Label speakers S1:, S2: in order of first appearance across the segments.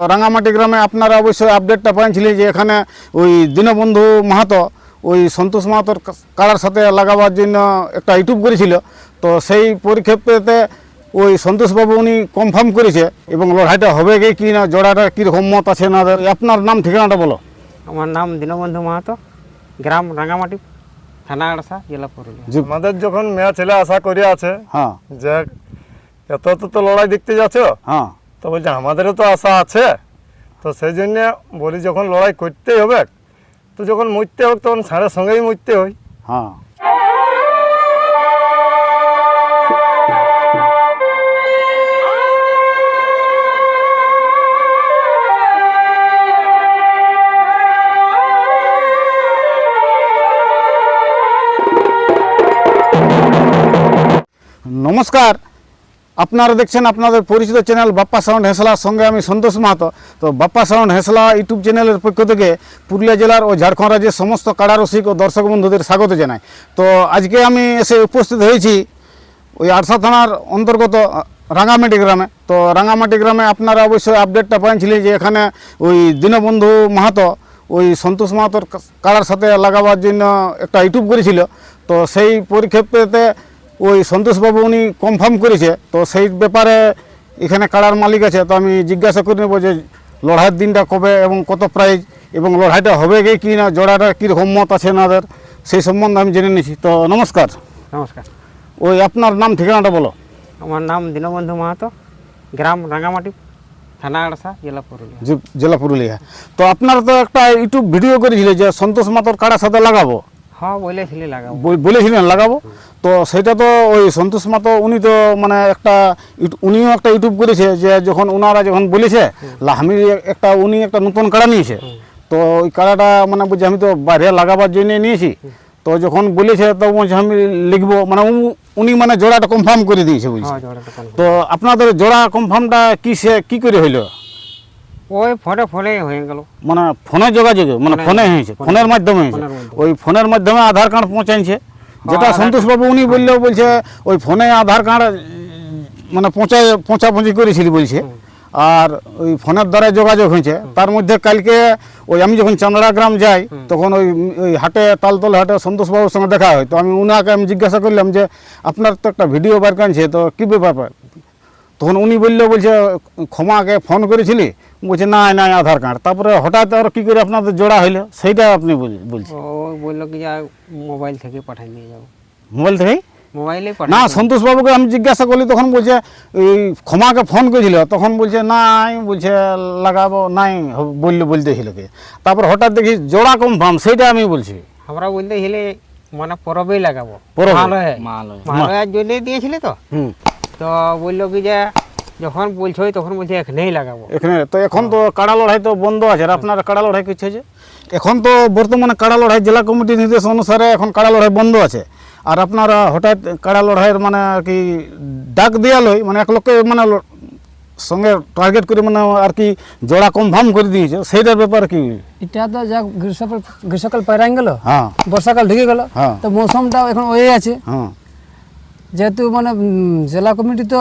S1: রাঙামাটি গ্রামে আপনারা অবশ্যই আপডেটটা পাইছিলেন যে এখানে ওই দীনবন্ধু মাহাতো ওই সন্তোষ মাহাতোর কা- কাড়ার সাথে লাগাবার জন্য একটা ইউটিউব করেছিল। তো সেই পরিক্ষেপে ওই সন্তোষবাবু উনি কনফার্ম করেছে এবং লড়াইটা হবে কি কি না জোড়াটা কীরকম মত আছে না আপনার নাম ঠিকানাটা বলো।
S2: আমার নাম দীনবন্ধু মাহাতো গ্রাম রাঙ্গামাটি থানা আড়সা জেলা পুরুলিয়া।
S3: আমাদের যখন মেয়া ছেলে আশা করে আছে
S1: হ্যাঁ।
S3: যে এত তো তো লড়াই দেখতে যাচ্ছ
S1: হ্যাঁ।
S3: তো বলছে, আমাদেরও তো আশা আছে। তো সেই জন্যে বলি, যখন লড়াই করতেই হবে, তো যখন মরতে হোক তখন সারের সঙ্গেই মরতে হয়।
S1: হ্যাঁ। নমস্কার। আপনারা দেখছেন আপনাদের পরিচিত চ্যানেল বাপ্পা সাউন্ড হেসলার সঙ্গে আমি সন্তোষ মাহাতো। তো বাপ্পা সাউন্ড হেসলা ইউটিউব চ্যানেলের পক্ষ থেকে পুরুলিয়া জেলার ও ঝাড়খণ্ড রাজ্যের সমস্ত কাড়ারসিক ও দর্শক বন্ধুদের স্বাগত জানাই। তো আজকে আমি এসে উপস্থিত হয়েছি ওই আরসা থানার অন্তর্গত রাঙামাটি গ্রামে। তো রাঙামাটি গ্রামে আপনারা অবশ্যই আপডেটটা পাইছিলেন যে এখানে ওই দীনবন্ধু মাহাতো ওই সন্তোষ মাহাতোর কাড়ার সাথে লাগাবার জন্য একটা ইউটিউব করেছিল। তো সেই পরিক্ষেপে ওই সন্তোষবাবু উনি কনফার্ম করেছে। তো সেই ব্যাপারে এখানে কাড়ার মালিক আছে তো আমি জিজ্ঞাসা করে নেব যে লড়াইয়ের দিনটা কবে এবং কত প্রাইজ এবং লড়াইটা হবে কি কি না জোড়াটা কীরকম মত আছে নাদের সেই সম্বন্ধে আমি জেনে নিয়েছি তো নমস্কার।
S2: নমস্কার।
S1: ওই আপনার নাম ঠিকানাটা বলো।
S2: আমার নাম দীনবন্ধু মাহাতো গ্রাম রাঙ্গামাটি থানা আড়সা জেলা পুরুলিয়া।
S1: জেলা পুরুলিয়া। তো আপনারা তো একটা ইউটিউব ভিডিও করেছিল যে সন্তোষ মাতর কাড়ার সাথে লাগাবো।
S2: হ্যাঁ লাগাবো।
S1: বলেছিলেন লাগাবো? তো সেটা তো ওই সন্তোষ মাতো উনি তো মানে একটা উনিও একটা ইউটিউব করেছে যে যখন ওনারা যখন বলেছে আমি একটা উনি একটা নতুন কাড়া নিয়েছে। তো ওই কাড়াটা মানে বলছে আমি তো বাইরে লাগাবার জন্য নিয়েছি। তো যখন বলেছে তো বলছে আমি লিখব। মানে উনি মানে জোড়াটা কনফার্ম করে দিয়েছে বুঝছি
S2: হ্যাঁ।
S1: তো আপনাদের জোড়া কনফার্মটা কি সে কি করে হইল?
S2: ওই ফোনে ফোনে হয়ে গেল।
S1: মানে ফোনে যোগাযোগে মানে
S2: ফোনে-
S1: হয়েছে ফোনের মাধ্যমে হয়েছে। ওই ফোনের মাধ্যমে আধার কার্ড পৌঁছাইছে। যেটা সন্তোষবাবু উনি বললেও বলছে ওই ফোনে আধার কার্ড মানে পৌঁছায় পৌঁছাপৌঁছি করেছিলি বলছে। আর ওই ফোনের দ্বারা যোগাযোগ হয়েছে। তার মধ্যে কালকে ওই আমি যখন চান্দড়া গ্রাম যাই তখন ওই ওই হাটে তালতল হাটে সন্তোষবাবুর সঙ্গে দেখা হয়। তো আমি উনাকে আমি জিজ্ঞাসা করলাম যে আপনার তো একটা ভিডিও বার কানছে তো কী ব্যাপার? তখন উনি বলল বলছে ক্ষমাকে ফোন করেছিলি? বলছে না না আধার কার্ড। তারপরে হঠাৎ আর কি করে আপনাদের জোড়া হইল? সেইটা আপনি বল- বলছেন।
S2: ও বলল কি মোবাইল থেকে পাঠাই নিয়ে যাব
S1: মোবাইল থেকেই?
S2: মোবাইলে
S1: না সন্তোষ বাবুকে আমি জিজ্ঞাসা করলি তখন বলছে এই ক্ষমাকে ফোন করেছিল তখন বলছে নাই বলছে লাগাবো নাই বলল বলতেছিল কি। তারপর হঠাৎ দেখি জোড়া কনফার্ম সেইটা আমি বলছি।
S2: আমরা বলতে গেলে মানে পরবেই লাগাবো।
S1: পরবে?
S2: মালয়ে মালয়ের জন্য দিয়েছিলে তো?
S1: হুম।
S2: তো বলল কি যে যখন বলছো তখন বলছে এখানেই লাগাবো।
S1: এখানে তো এখন তো কাড়া লড়াই তো বন্ধ আছে আর আপনারা কাড়া লড়াই করছে যে এখন তো বর্তমানে কাড়া লড়াই জেলা কমিটির নির্দেশ অনুসারে এখন কাড়া লড়াই বন্ধ আছে। আর আপনারা হঠাৎ কাড়া লড়াইয়ের মানে আর কি ডাক দেওয়ালই মানে এক লোককে মানে সঙ্গে টার্গেট করে মানে আর কি জোড়া কনফার্ম করে দিয়েছে। সেইটার ব্যাপার কি?
S4: এটা তো যা গ্রীষ্মকাল গ্রীষ্মকাল পাইরাই গেল
S1: হ্যাঁ।
S4: বর্ষাকাল ঢুকে গেল
S1: হ্যাঁ।
S4: তো মৌসুমটা এখন ওই আছে।
S1: হ্যাঁ।
S4: যেহেতু মানে জেলা কমিটি তো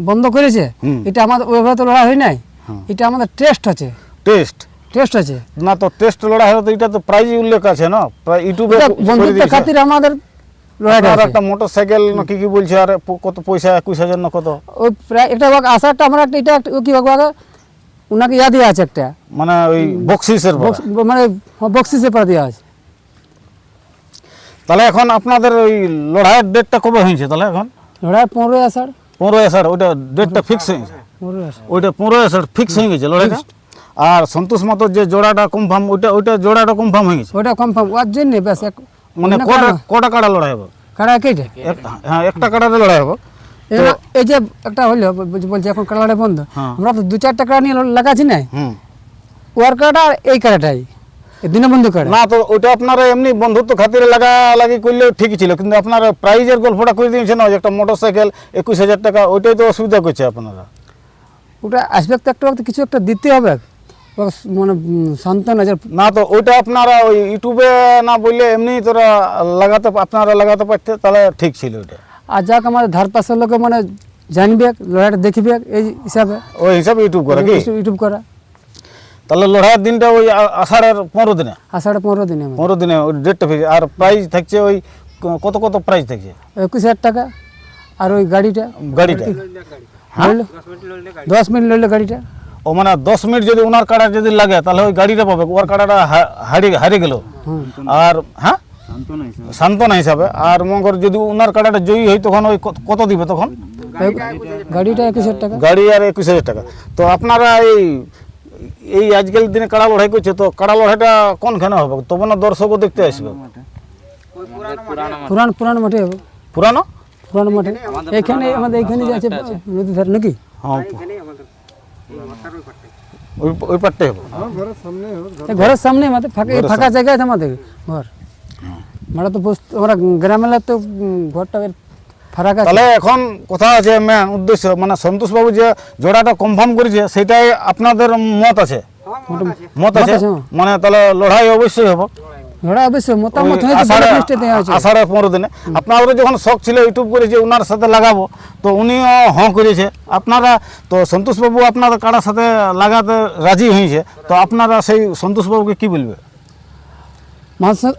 S4: বন্ধ করেছে এটা আমাদের ওইভাবে তো লড়াই হয় নাই।
S1: হ্যাঁ।
S4: এটা আমাদের টেস্ট আছে।
S1: টেস্ট
S4: টেস্ট আছে।
S1: না তো টেস্ট লড়াই তো এটা তো প্রাইজ উল্লেখ আছে না? প্রায় ইউটিউবে
S4: এটা
S1: করে
S4: বন্ধুত্ব
S1: দিয়েছে।
S4: খাতির আমাদের
S1: একটা মোটর সাইকেল না কি কি বলছে আর কত পয়সা একুশ হাজার না কত?
S4: ওই প্রায় একটা ভাগ আসারটা আমরা একটা এটা একটা- কি ভাগ ওনাকে ইয়া দেওয়া আছে একটা।
S1: মানে ওই বক্সিসের
S4: বক্স মানে বক্সিসে পরে দেওয়া আছে।
S1: তাহলে এখন আপনাদের ওই লড়াইয়ের ডেটটা কবে হয়েছে তাহলে এখন?
S4: লড়াই পনেরোই আসার
S1: পনেরোই আষাঢ় ওইটা ডেটটা ফিক্স হয়েছে ওইটা পনেরোই আষাঢ় ফিক্স হয়ে গেছে লড়াইটা? আর সন্তোষ মাতর যে জোড়াটা কনফার্ম ওইটা ওইটা জোড়াটা কনফার্ম হয়ে গেছে?
S4: ওটা কনফার্ম ওর জন্য ব্যাস এক
S1: মানে কটা কটা কাড়া লড়াই হবে?
S4: কেটে।
S1: এক- হ্যাঁ একটা কাটাতে লড়াই হবে।
S4: এই যে একটা হলো বল- বলছে এখন কালারটা বন্ধ।
S1: হ্যাঁ।
S4: আমরা তো দু চারটা কাড়া নিয়ে লাগাচ্ছি না ওর কাড়াটা আর এই কাড়াটাই। এই দীনবন্ধু কাড়া
S1: না তো ওইটা আপনারা এমনি বন্ধুত্ব খাতিরে লাগা লাগি করলেও ঠিকই ছিল কিন্তু আপনারা প্রাইজের গল্পটা করে দিয়েছেন? একটা মোটর সাইকেল একুশ হাজার টাকা ওইটাই তো অসুবিধা করছে আপনারা।
S4: ওটা আসবে তো একটা কিছু একটা দিতে হবে। মানে সন্তান আছে।
S1: না তো ওইটা আপনারা ওই ইউটিউবে না বললে এমনি তোরা লাগাতে আপনারা লাগাতে পারতে তাহলে ঠিক ছিল ওইটা।
S4: আর যাক আমাদের ধার পাশের লোকে মানে জানবে লড়াইটা দেখবে এই হিসাবে।
S1: ওই হিসাবে ইউটিউব করে
S4: ইউটিউব করা।
S1: তাহলে লড়াইয়ের দিনটা ওই আষাঢ়ের পনেরো দিনে?
S4: আষাঢ় পনেরো দিনে
S1: পনেরো দিনে ওই ডেটটা ফিক্স আর প্রাইস থাকছে ওই কত কত প্রাইস থাকছে?
S4: একুশ হাজার টাকা। আর ওই গাড়িটা?
S1: গাড়িটা?
S4: লড়লে- দশ মিনিট লড়লে গাড়িটা?
S1: ও মানে দশ মিনিট যদি ওনার কাড়া যদি লাগে তাহলে ওই গাড়িটা পাবে। ওর কাড়াটা হারিয়ে হারিয়ে গেল। আর হ্যাঁ? সান্ত্বনা হিসাবে। আর মঙ্গর যদি ওনার কাড়াটা জয়ী হয় তখন ওই কত- কত দিবে তখন?
S4: গাড়িটা একুশ হাজার টাকা।
S1: গাড়ি আর একুশ হাজার টাকা। তো আপনারা এই এই আজকাল দিনে কাড়া লড়াই করছে তো কাড়া লড়াইটা কোনখানে হবে? তবে না দর্শকও দেখতে আসবে।
S4: পুরান পুরান মাঠে। হবে।
S1: পুরানো?
S4: পুরান মাঠে। এখানে আমাদের এখানে যে আছে নদী ধার নাকি?
S1: হ্যাঁ ওই ওই পারটাই হবে।
S4: ঘরের সামনে আমাদের ফাঁকা ফাঁকা জায়গা আছে আমাদের ঘর। আমরা তো আমরা গ্রামের তো ঘরটা ফারাক আছে।
S1: তাহলে এখন কথা আছে মেন উদ্দেশ্য মানে সন্তোষ বাবু যে জোড়াটা কনফার্ম করেছে সেটাই আপনাদের মত আছে? মত আছে।
S4: হ্যাঁ।
S1: মানে তাহলে লড়াই অবশ্যই হবে।
S4: ঘোড়া অবশ্যই মতামত হয়েছে
S1: আষাঢ়ে
S4: বড় লিস্টে দেওয়া আছে।
S1: আষাঢ়ে পনেরো দিনে। আপনারও যখন শখ ছিল ইউটিউব করে যে ওনার সাথে লাগাবো। তো উনিও হঁ করেছে। আপনারা তো সন্তোষবাবু আপনাদের কারার সাথে লাগাতে রাজি হয়েছে? তো আপনারা সেই সন্তোষবাবুকে কি বলবে?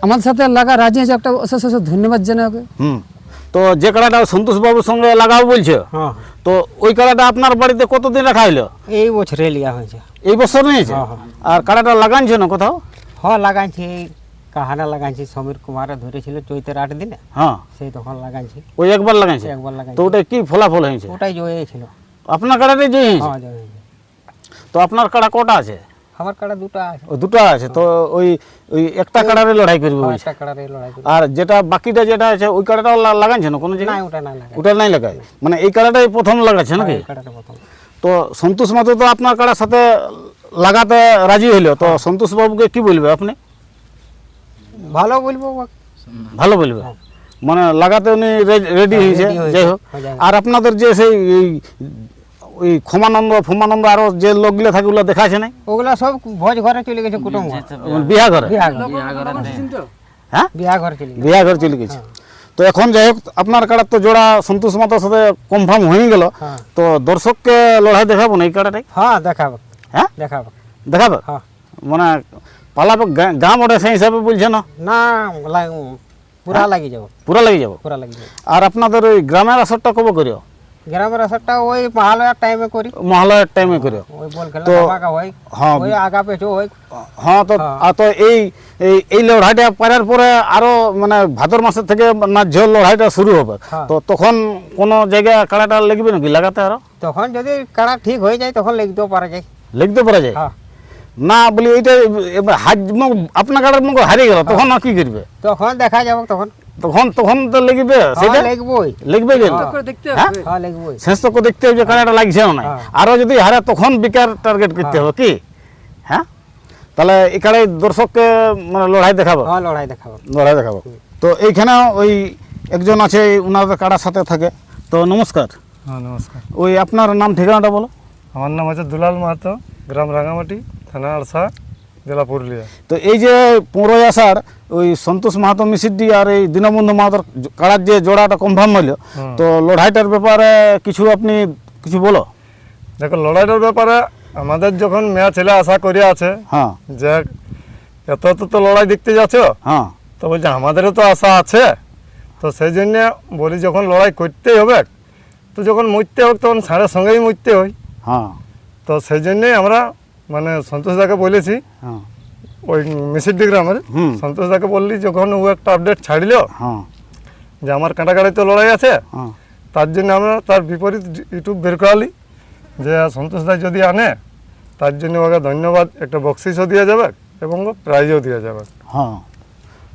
S4: আমার সাথে লাগা রাজি আছে একটা অশেষ অশেষ ধন্যবাদ ওকে
S1: হুম। তো যে কাড়াটা সন্তোষবাবুর সঙ্গে লাগাবো বলছে
S2: হ্যাঁ।
S1: তো ওই কাড়াটা আপনার বাড়িতে কতদিন রাখা হইল
S2: এই বছরে লিয়া হয়েছে।
S1: এই বছর নিয়েছে আর কাড়াটা লাগানছে না কোথাও?
S2: হ্যাঁ লাগাইছি। কাহানা লাগাইছি সমীর কুমারে ধরেছিল চৈতের আট দিনে।
S1: হ্যাঁ।
S2: সেই তখন লাগাইছি।
S1: ওই একবার লাগাইছে?
S2: একবার লাগাইছি।
S1: তো ওটা কি ফলাফল হয়েছে?
S2: ওটাই জয়ে ছিল
S1: আপনার কাড়াটাই
S2: হ্যাঁ জয় হয়েছে।
S1: তো আপনার কাড়া কটা আছে?
S2: আমার কাড়া দুটো আছে।
S1: ও দুটো আছে? তো ওই ওই একটা কাড়ারে লড়াই করবে
S2: হ্যাঁ, একটা কাড়ারে লড়াই করি
S1: আর যেটা বাকিটা যেটা আছে ওই লাগাইছে না কোনো
S2: না
S1: জায়গায়
S2: ওটা না লাগাই
S1: ওটা নাই লাগাই মানে এই কাড়াটাই প্রথম লাগাচ্ছে নাকি?
S2: কাড়াটা প্রথম।
S1: তো সন্তোষ মাতো তো আপনার কাড়ার সাথে লাগাতে রাজি হইল। তো সন্তোষ বাবুকে কি বলবে আপনি?
S2: ভালো বলব
S1: ভালো বলবে? মানে লাগাতে উনি রেডি হয়েছে। যাই হোক।
S2: হ্যাঁ।
S1: আর আপনাদের যে সেই ওই ক্ষমানন্দ ফমানন্দ আরও যে লোকগুলো থাকে ওগুলো দেখাছে নাই?
S2: ওগুলা সব ভোজ ঘরে চলে গেছে কুটুম
S1: বিয়া ঘরে? হ্যাঁ?
S2: বিয়া ঘরে চলে গেছে।
S1: বিয়া ঘর চলে গেছে। তো এখন যাই হোক আপনার কাড়ার তো জোড়া সন্তোষ মাতার সাথে কনফার্ম হয়ে গেল।
S2: হ্যাঁ।
S1: তো দর্শককে লড়াই দেখাবো না এই কাড়াটাই?
S2: হ্যাঁ দেখাবো।
S1: হ্যাঁ?
S2: দেখাবো।
S1: দেখাবে?
S2: হ্যাঁ।
S1: মানে পালাবে গা- গাঁ বটে সেই হিসাবে বলছে না?
S2: না পুরা লাগি যাব।
S1: পুরা লেগে যাব?
S2: পুরা লাগি যাব।
S1: আর আপনাদের ওই গ্রামের আসরটা কবে করিও?
S2: গ্রামের আসরটা ওই মহালয়ার টাইমে করি।
S1: মহালয়ের টাইমে করিও
S2: ওই বল খেলা ধামাকা হয়।
S1: হ্যাঁ।
S2: ওই আগা পেছো হয়।
S1: হ্যাঁ তো আর তো এই এই লড়াইটা পারার পরে আরও মানে ভাদর মাসের থেকে না ঝোল লড়াইটা শুরু হবে
S2: হ্যাঁ।
S1: তো তখন কোন জায়গায় কাড়াটা লাগবে নাকি লাগাতে আরও?
S2: তখন যদি কাড়া ঠিক হয়ে যায় তখন লিখতেও পারা যায়।
S1: লিখতে পারা যায়?
S2: হ্যাঁ।
S1: না বলি এইটা হাজ আপনার কাটার মুখ হারিয়ে গেল তখন আর কি করবে?
S2: তখন দেখা যাবে তখন
S1: তখন তখন তো লিখবে সেটা?
S2: হ্যাঁ লিখবই
S1: লিখবে গেল
S4: দেখতে
S1: হ্যাঁ?
S2: হ্যাঁ লিখবই
S1: শেষ তো দেখতে হবে যে কাড়াটা লাগছে না।
S2: হ্যাঁ।
S1: আরও যদি হারে তখন বিকার টার্গেট করতে হবে কি? হ্যাঁ? তাহলে কাড়াই দর্শককে মানে লড়াই দেখাবো।
S2: হ্যাঁ লড়াই দেখাবো।
S1: লড়াই দেখাবো। তো এইখানে ওই একজন আছে ওনাদের কাড়ার সাথে থাকে। তো নমস্কার।
S3: হ্যাঁ নমস্কার।
S1: ওই আপনার নাম ঠিকানাটা বলো।
S3: আমার নাম আছে দুলাল মাহাতো গ্রাম রাঙামাটি থানা আড়সা জেলা পুরুলিয়া।
S1: তো এই যে পনেরোই আষাঢ় ওই সন্তোষ মাহাতো মিসিডি আর এই দীনবন্ধু মাহাতোর কাড়ার যে জোড়াটা কনফার্ম হইল তো লড়াইটার ব্যাপারে কিছু আপনি কিছু বলো?
S3: দেখো লড়াইটার ব্যাপারে আমাদের যখন মেয়া ছেলে আশা করে আছে
S1: হ্যাঁ।
S3: যে এত এত তো লড়াই দেখতে যাচ্ছ
S1: হ্যাঁ।
S3: তো বলছে আমাদেরও তো আশা আছে। তো সেই জন্যে বলি যখন লড়াই করতেই হবে তো যখন মরতে হোক তখন সাড়ের সঙ্গেই মরতে হয়।
S1: হ্যাঁ।
S3: তো সেই জন্যেই আমরা মানে সন্তোষদাকে বলেছি
S1: হ্যাঁ।
S3: ওই মিসিডি গ্রামের।
S1: হুম।
S3: সন্তোষদাকে বললি যখন ও একটা আপডেট ছাড়ল
S1: হ্যাঁ।
S3: যে আমার কাটাকাটি তো লড়াই আছে
S1: হ্যাঁ।
S3: তার জন্য আমরা তার বিপরীত ইউটিউব বের করালি যে সন্তোষদা যদি আনে তার জন্য ওকে ধন্যবাদ একটা বকশিসও দেওয়া যাবে এবং প্রাইজও দেওয়া যাবে।
S1: হ্যাঁ।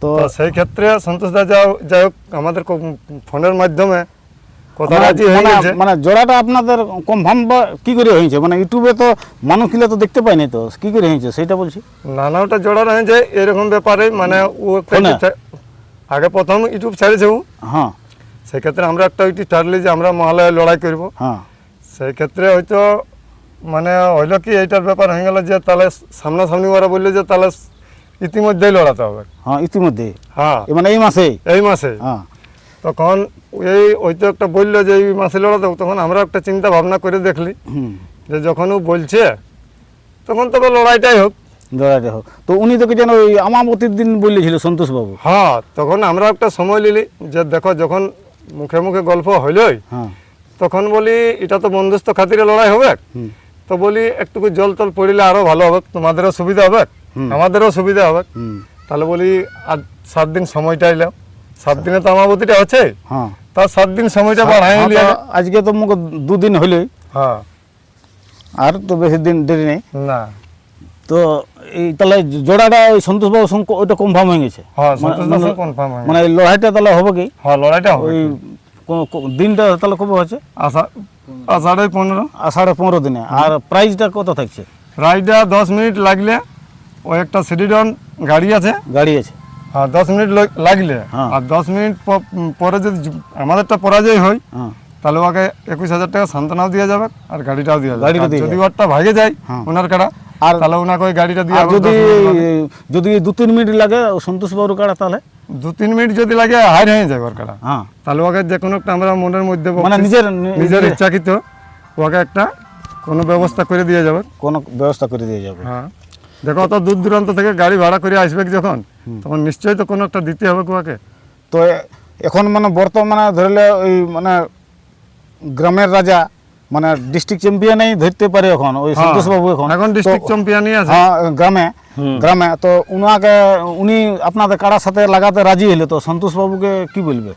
S1: তো
S3: সেই ক্ষেত্রে সন্তোষদা যা যাই হোক আমাদের ফোনের মাধ্যমে
S1: মানে- মানে- মানে জোড়াটা আপনাদের কনফার্ম বা কি করে হয়েছে? মানে ইউটিউবে তো মানুষ কিলে তো দেখতে পাইনি তো কি করে হয়েছে সেটা বলছি।
S3: নানাটা জোড়া রয়েছে এরকম ব্যাপারে মানে ও আগে প্রথম ইউটিউব ছেড়েছে ও।
S1: হ্যাঁ।
S3: সেক্ষেত্রে আমরা একটা ইউটিউব ছাড়লি যে আমরা মহালয়ে লড়াই করব।
S1: হ্যাঁ।
S3: সেই ক্ষেত্রে হয়তো মানে হইল কি এইটার ব্যাপার হয়ে গেল যে তাহলে সামনাসামনি ওরা বলল যে তাহলে ইতিমধ্যেই লড়াতে হবে।
S1: হ্যাঁ ইতিমধ্যে
S3: হ্যাঁ।
S1: মানে এই মাসেই?
S3: এই মাসে
S1: হ্যাঁ।
S3: তখন এই ওই তো একটা বলল যে এই মাসে লড়াতে তখন আমরা একটা চিন্তা ভাবনা করে দেখলি। যে যখন ও বলছে তখন তবে লড়াইটাই হোক।
S1: লড়াইটাই হোক। তো উনি তোকে যেন ওই আমাবতীর দিন বলেছিল সন্তোষবাবু?
S3: হ্যাঁ তখন আমরা একটা সময় নিলি যে দেখো যখন মুখে মুখে গল্প হইলই
S1: হ্যাঁ।
S3: তখন বলি এটা তো বন্ধুত্ব খাতিরে লড়াই হবে? তো বলি একটুকু জল টল পড়িলে আরও ভালো হবে তোমাদেরও সুবিধা হবে আমাদেরও সুবিধা হবে। তাহলে বলি আর সাত দিন সময়টা এলাম সাত দিনে তো আমাবতীটা আছে তার সাত দিন সময়টা বাড়াই লিয়া
S1: আজকে তো মুখ দুদিন হইলই
S3: হ্যাঁ।
S1: আর তো বেশি দিন দেরি নেই।
S3: না।
S1: তো এই তাহলে জোড়াটা ওই সন্তোষবাবু সঙ্গে ওইটা কনফার্ম হয়ে গেছে।
S3: হ্যাঁ
S1: মানে-
S3: সন্তোষ কনফার্ম হয়
S1: মানে এই লড়াইটা তাহলে হবে কি?
S3: হ্যাঁ লড়াইটা হবে
S1: ওই দিনটা তাহলে কবে হচ্ছে
S3: আষাঢ় আষাঢ়ে পনেরো।
S1: আষাঢ়ে পনেরো দিনে। আর প্রাইসটা কত থাকছে?
S3: রাইডা দশ মিনিট লাগলে ওই একটা সিডিডন গাড়ি আছে।
S1: গাড়ি আছে।
S3: হ্যাঁ দশ মিনিট লাগলে।
S1: হ্যাঁ।
S3: আর দশ মিনিট প- পরে যদি আমাদেরটা পরাজয় হয়
S1: হ্যাঁ।
S3: তাহলে ওকে একুশ হাজার টাকা সান্ত্বনাও দেওয়া যাবে আর গাড়িটাও দেওয়া যাবে। যদি ওরটা ভাগে যায়
S1: হ্যাঁ।
S3: ওনার কাড়া
S1: আর-
S3: তাহলে ওনাকে ওই গাড়িটা দিয়ে
S1: যদি
S3: 10 মিনিট বাদে।
S1: যদি দু তিন মিনিট লাগে সন্তোষ বাবুর কাড়া তাহলে?
S3: দু তিন মিনিট যদি লাগে হার হয়ে যাবে ওর
S1: হ্যাঁ।
S3: তাহলে ওকে যে কোনো একটা আমরা মনের মধ্যে
S1: মানে নিজের
S3: নিজের
S1: নিজের
S3: ইচ্ছাকৃত ওকে একটা কোনো ব্যবস্থা করে দিয়ে যাবে।
S1: কোনো ব্যবস্থা করে দিয়ে যাবে।
S3: হ্যাঁ। দেখো অত দূর দূরান্ত থেকে গাড়ি ভাড়া করে আসবে যখন? তখন নিশ্চয়ই তো কোনো একটা দিতে হবে ওকে
S1: তো এখন মানে বর্তমানে ধরলে ওই মানে গ্রামের রাজা মানে ডিস্ট্রিক্ট চ্যাম্পিয়নই ধরতে পারে এখন ওই
S3: হ্যাঁ,
S1: সন্তোষ বাবু এখন
S3: এখন ডিস্ট্রিক্ট চ্যাম্পিয়নই আছে।
S1: হ্যাঁ গ্রামে গ্রামে। তো উনাকে উনি আপনাদের কারার সাথে লাগাতে রাজি হলে তো সন্তোষ বাবুকে কি বলবে?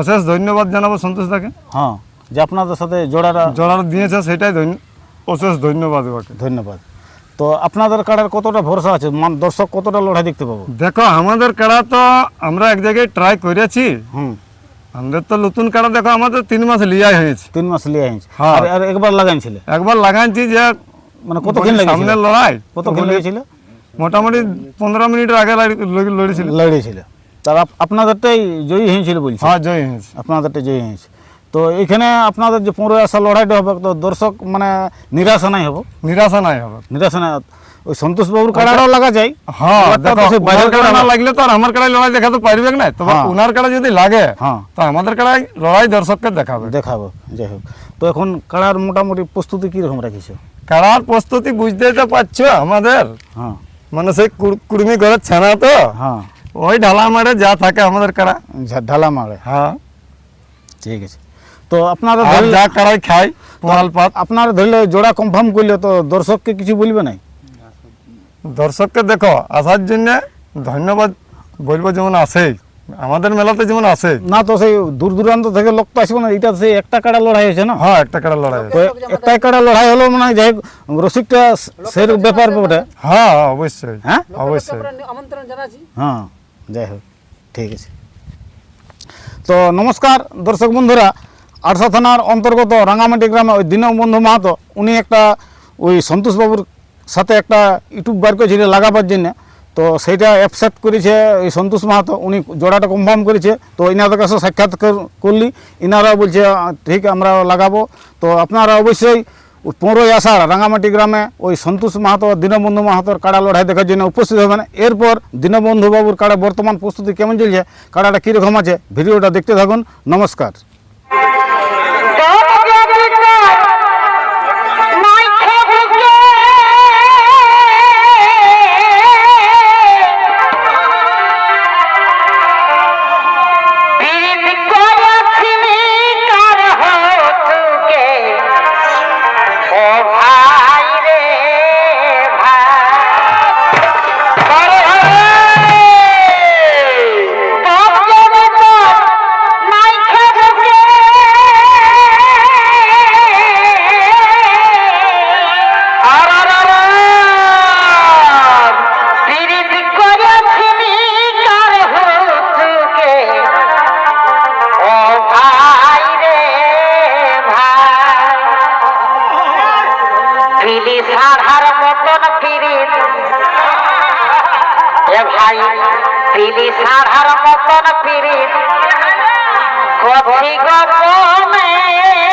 S3: অশেষ ধন্যবাদ জানাব সন্তোষ দাকে।
S1: হ্যাঁ যে আপনাদের সাথে জোড়াটা
S3: জড়ার দিয়েছে সেটাই অশেষ ধন্যবাদ ওকে
S1: ধন্যবাদ। তো আপনাদের কাড়ার কতটা ভরসা আছে? মান দর্শক কতটা লড়াই দেখতে পাবো?
S3: দেখো আমাদের কাড়া তো আমরা এক জায়গায় ট্রাই করেছি।
S1: হুম।
S3: আমাদের তো নতুন কাড়া দেখো আমাদের তিন মাস লিয়াই হয়েছে।
S1: তিন মাস লিয়ে আনছে
S3: হ্যাঁ।
S1: আর একবার লাগাইছিলে?
S3: একবার লাগাইছি যে
S1: মানে কত
S3: বলি
S1: খেল লেগেছিল?
S3: সামনের লড়াই?
S1: কত
S3: তো
S1: খেল লেগেছিল?
S3: মোটামুটি পনেরো মিনিটের আগে লাড়ি- লড়ি- লড়েছিল।
S1: তার আপনাদেরটাই জয়ী হয়েছিল বলছি?
S3: হ্যাঁ জয় হয়েছে।
S1: আপনাদেরটা জয়ী হয়েছে। তো এখানে আপনাদের যে পনেরো আসা লড়াইটা হবে তো দর্শক মানে নিরাশা নাই হব।
S3: নিরাশা নাই হবে।
S1: নিরাশা নাই ওই সন্তোষ বাবুর কাড়াটাও লাগা যায়।
S3: হ্যাঁ না লাগলে তো আর আমার কাড়ায় লড়াই দেখাতে পারবে না? তবে
S1: হ্যাঁ।
S3: ওনার কাড়া যদি লাগে
S1: হ্যাঁ।
S3: তো আমাদের কাড়ায় লড়াই দর্শককে দেখাবে।
S1: দেখাবো যাই হোক। তো এখন কাড়ার মোটামুটি প্রস্তুতি কীরকম রাখিছো?
S3: কাড়ার প্রস্তুতি বুঝতেই তো পারছ আমাদের।
S1: হ্যাঁ।
S3: মানে সেই কুড়- কুড়মি ঘরের ছানা তো।
S1: হ্যাঁ।
S3: ওই ঢালা মারে যা থাকে আমাদের কাড়া।
S1: ঢালা মারে।
S3: হ্যাঁ।
S1: ঠিক আছে। তো আপনারা
S3: যা কাড়াই খাই পোয়াল পাত।
S1: আপনারা ধরলে জোড়া কনফার্ম করলে তো দর্শককে কিছু বলবে নাই?
S3: দর্শককে দেখো আসার জন্য ধন্যবাদ বলব যেমন আসে আমাদের মেলাতে যেমন আসে
S1: না তো সেই দূর দূরান্ত থেকে লোক তো আসবে না এটা সেই একটা কাড়া লড়াই হয়েছে না?
S3: হ্যাঁ একটা কাড়া লড়াই
S1: একটাই কাড়া লড়াই হলো মানে যাই হোক রসিকটা সের ব্যাপার বটে।
S3: হ্যাঁ অবশ্যই।
S1: হ্যাঁ?
S3: অবশ্যই।
S4: আমন্ত্রণ জানাচ্ছি।
S1: হ্যাঁ যাই হোক ঠিক আছে। তো নমস্কার দর্শক বন্ধুরা আরসা থানার অন্তর্গত রাঙামাটি গ্রামে ওই দীনবন্ধু মাহাতো, উনি একটা ওই সন্তোষবাবুর সাথে একটা ইউটিউব বার করেছিল লাগাবার জন্য। তো সেইটা অ্যাপসেপ্ট করেছে ওই সন্তোষ মাহাতো, উনি জোড়াটা কনফার্ম করেছে। তো ইনাদের কাছে সাক্ষাৎ করলি ইনারা বলছে ঠিক আমরা লাগাবো। তো আপনারা অবশ্যই পনেরোই আষাঢ় রাঙামাটি গ্রামে ওই সন্তোষ মাহাতো, দীনবন্ধু মাহাতোর কাড়া লড়াই দেখার জন্য উপস্থিত হবেন। এরপর দীনবন্ধু বাবুর কাড়া বর্তমান প্রস্তুতি কেমন চলছে, কাড়াটা কীরকম আছে, ভিডিওটা দেখতে থাকুন। নমস্কার।
S5: Thank you. পিলি সাধারণ মতন পিরিত কথি গোপনে